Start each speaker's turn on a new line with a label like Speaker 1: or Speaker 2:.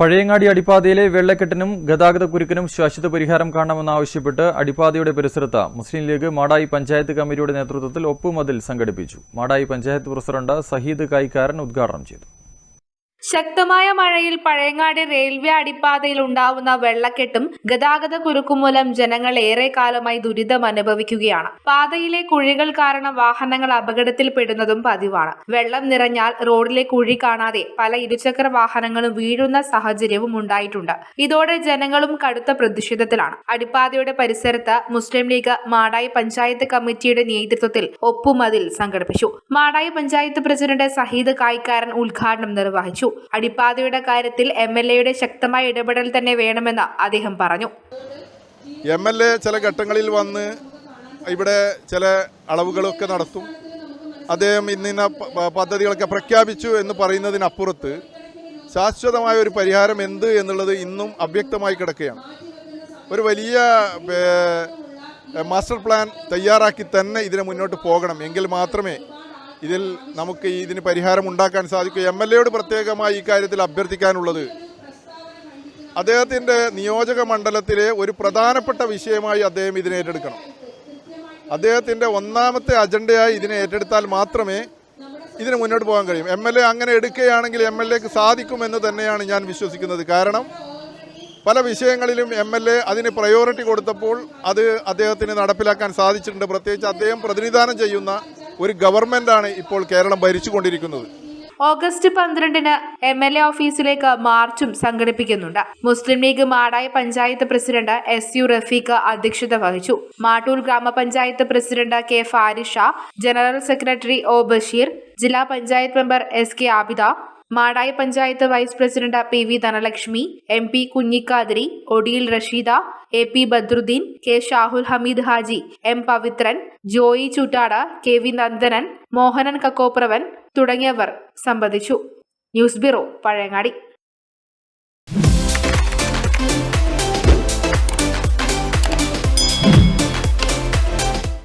Speaker 1: പഴയങ്ങാടി അടിപ്പാതയിലെ വെള്ളക്കെട്ടിനും ഗതാഗതക്കുരുക്കിനും ശാശ്വത പരിഹാരം കാണണമെന്നാവശ്യപ്പെട്ട് അടിപ്പാതയുടെ പരിസരത്ത് മുസ്ലിം ലീഗ് മാടായി പഞ്ചായത്ത് കമ്മിറ്റിയുടെ നേതൃത്വത്തിൽ ഒപ്പുമതിൽ സംഘടിപ്പിച്ചു. മാടായി പഞ്ചായത്ത് പ്രസിഡന്റ് സഹീദ് കായിക്കാരൻ ഉദ്ഘാടനം ചെയ്തു.
Speaker 2: ശക്തമായ മഴയിൽ പഴയങ്ങാടി റെയിൽവേ അടിപ്പാതയിൽ ഉണ്ടാവുന്ന വെള്ളക്കെട്ടും ഗതാഗത കുരുക്കും മൂലം ജനങ്ങൾ ഏറെ കാലമായി ദുരിതം അനുഭവിക്കുകയാണ്. പാതയിലെ കുഴികൾ കാരണം വാഹനങ്ങൾ അപകടത്തിൽപ്പെടുന്നതും പതിവാണ്. വെള്ളം നിറഞ്ഞാൽ റോഡിലെ കുഴി കാണാതെ പല ഇരുചക്ര വാഹനങ്ങളും വീഴുന്ന സാഹചര്യവും ഉണ്ടായിട്ടുണ്ട്. ഇതോടെ ജനങ്ങളും കടുത്ത പ്രതിഷേധത്തിലാണ്. അടിപ്പാതയുടെ പരിസരത്ത് മുസ്ലിം ലീഗ് മാടായി പഞ്ചായത്ത് കമ്മിറ്റിയുടെ നേതൃത്വത്തിൽ ഒപ്പുമതിൽ സംഘടിപ്പിച്ചു. മാടായി പഞ്ചായത്ത് പ്രസിഡന്റ് സഹീദ് കായിക്കാരൻ ഉദ്ഘാടനം നിർവഹിച്ചു. അടിപ്പാതയുടെ കാര്യത്തിൽ എം എൽ എയുടെ ശക്തമായ ഇടപെടൽ തന്നെ വേണമെന്ന് അദ്ദേഹം പറഞ്ഞു.
Speaker 3: എം എൽ എ ചില ഘട്ടങ്ങളിൽ വന്ന് ഇവിടെ ചില അളവുകളൊക്കെ നടത്തും. അദ്ദേഹം ഇന്നിന്ന പദ്ധതികളൊക്കെ പ്രഖ്യാപിച്ചു എന്ന് പറയുന്നതിനപ്പുറത്ത് ശാശ്വതമായ ഒരു പരിഹാരം എന്ത് എന്നുള്ളത് ഇന്നും അവ്യക്തമായി കിടക്കുകയാണ്. ഒരു വലിയ മാസ്റ്റർ പ്ലാൻ തയ്യാറാക്കി തന്നെ ഇതിനെ മുന്നോട്ട് പോകണം. എങ്കിൽ മാത്രമേ ഇതിൽ നമുക്ക് ഇതിന് പരിഹാരം ഉണ്ടാക്കാൻ സാധിക്കും. എം എൽ എയോട് പ്രത്യേകമായി ഇക്കാര്യത്തിൽ കാര്യത്തിൽ അഭ്യർത്ഥിക്കാനുള്ളത്. അദ്ദേഹത്തിന്റെ നിയോജക മണ്ഡലത്തിലെ ഒരു പ്രധാനപ്പെട്ട വിഷയമായി അദ്ദേഹം ഇതിനെ ഏറ്റെടുക്കണം. അദ്ദേഹത്തിന്റെ ഒന്നാമത്തെ അജണ്ടയായി ഇതിനെ ഏറ്റെടുത്താൽ മാത്രമേ ഇതിന് മുന്നോട്ട് പോകാൻ കഴിയും. എം എൽ എ അങ്ങനെ എടുക്കുകയാണെങ്കിൽ എം എൽ എക്ക് സാധിക്കുമെന്ന് തന്നെയാണ് ഞാൻ വിശ്വസിക്കുന്നത്. കാരണം പല വിഷയങ്ങളിലും എം എൽ എ അതിന് പ്രയോറിറ്റി കൊടുത്തപ്പോൾ അത് അദ്ദേഹത്തിന് നടപ്പിലാക്കാൻ സാധിച്ചിട്ടുണ്ട്. പ്രത്യേകിച്ച് അദ്ദേഹം പ്രതിനിധാനം ചെയ്യുന്ന ഒരു ഗവൺമെന്റാണ് ഇപ്പോൾ കേരളം ഭരിച്ചുകൊണ്ടിരിക്കുന്നത്.
Speaker 2: ഓഗസ്റ്റ് പന്ത്രണ്ടിന് എം എൽ എ ഓഫീസിലേക്ക് മാർച്ചും സംഘടിപ്പിക്കുന്നുണ്ട്. Muslim League Madayi panchayat president S U Rafeeq അധ്യക്ഷത വഹിച്ചു. മാട്ടൂർ ഗ്രാമപഞ്ചായത്ത് president K Farisha general secretary O Basheer ജില്ലാ panchayat member S K Abida Madayi panchayat vice president P V Dhanalakshmi M P Kunhikathiri Odiyil Rasheeda A P Badruddin K Shahul Hameed Haji M Pavithran Joy Chuttad K V Nandanan Mohanan Kakkopravan തുടങ്ങിയവർ സംബന്ധിച്ചു. News bureau Pazhayangadi.